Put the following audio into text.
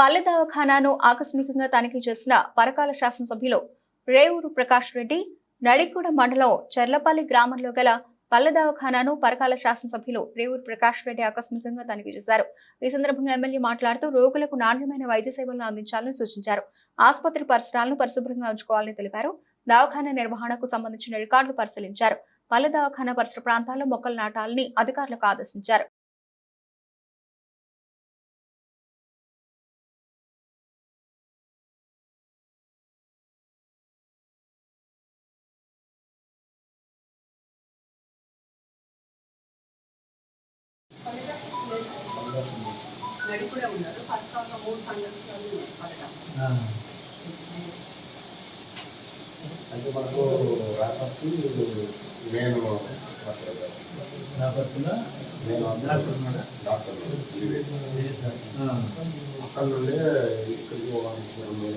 పల్లె దవాఖానాను ఆకస్మికంగా తనిఖీ చేసిన పరకాల శాసనసభ్యులు రేవూరు ప్రకాష్ రెడ్డి నడిగూడ మండలం చెర్లపల్లి గ్రామంలో గల పల్లె దవాఖానాను పరకాల శాసనసభ్యులు రేవూరు ప్రకాష్ రెడ్డి ఆకస్మికంగా తనిఖీ చేశారు. ఈ సందర్భంగా ఎమ్మెల్యే మాట్లాడుతూ రోగులకు నాణ్యమైన వైద్య సేవలను అందించాలని సూచించారు. ఆసుపత్రి పరిసరాలను పరిశుభ్రంగా ఉంచుకోవాలని తెలిపారు. దవాఖానా నిర్వహణకు సంబంధించిన రికార్డులు పరిశీలించారు. పల్లె దవాఖానా పరిసర ప్రాంతాల్లో మొక్కలు నాటాలని అధికారులకు ఆదేశించారు. నడి కూడా ఉన్నారు. ఫస్ట్ ఒక మూడు సంఘటనలు అంటే మనకు రాష్ట్రానికి నేను. అక్కడ నుండే ఇక్కడికి పోవడానికి రెండు